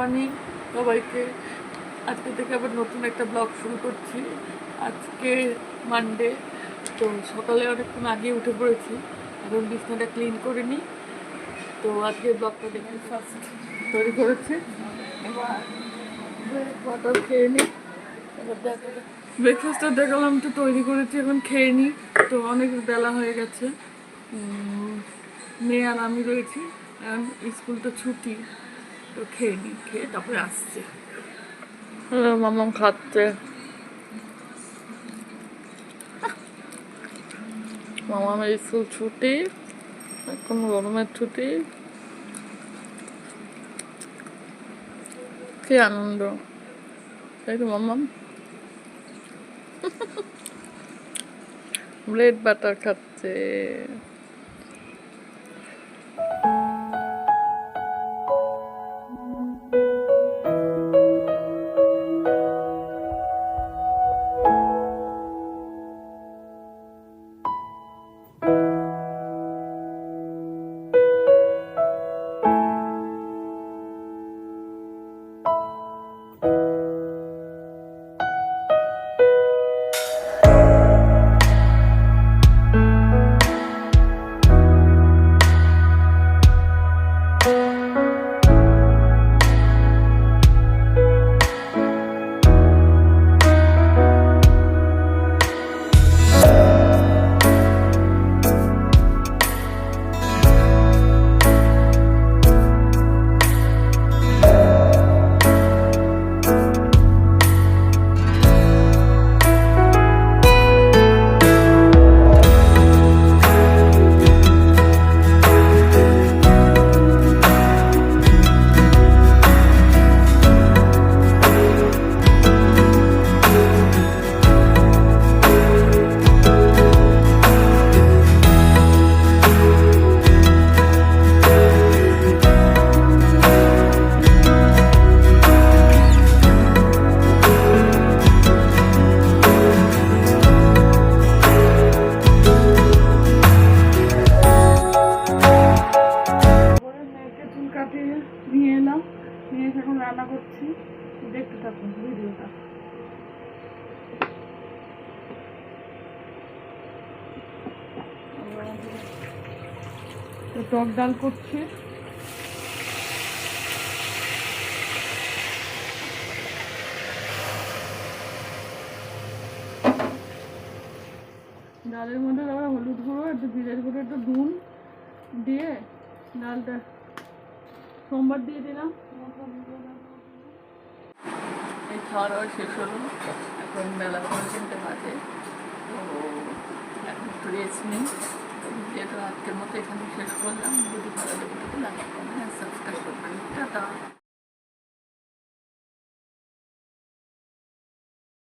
Morning সবাইকে। আজকে থেকে আবার নতুন একটা ব্লগ শুরু করছি। আজকে মানডে তো সকালে অনেকক্ষণ আগে উঠে পড়েছি। এখন বিছনাটা ক্লিন করে নিই। তো আজকে ব্লগটা দেখে ফার্স্ট তৈরি করেছি। ওয়াটার খেয়ে নিই। ব্রেকফাস্টটা দেখালাম তো তৈরি করেছি, এখন খেয়ে নিই। তো অনেক বেলা হয়ে গেছে। মেয়ে আর আমি রয়েছি। স্কুল তো ছুটি। তো খেয়ে নিই খেয়ে তারপরে আসছে। মামাম খাচ্ছে। মামামের স্কুল ছুটি, এখন গরমের ছুটি। কি আনন্দ। তাই তো মামাম ব্রেড বাটার খাচ্ছে। টক ডাল করছি। ডালের মধ্যে তারপরে হলুদ গুঁড়ো, একটু জিরের গুঁড়ো, একটু নুন দিয়ে ডালটা সোমবার দিয়ে দিলাম। এই খাওয়া দাওয়া শেষ হলো। এখন বেলা পনেরো তিনটে বাজে। তো এখন একটু রেস্ট নিই। যেহেতু আজকের মতো এখানে শেষ করলাম। যদি ভালো লেগে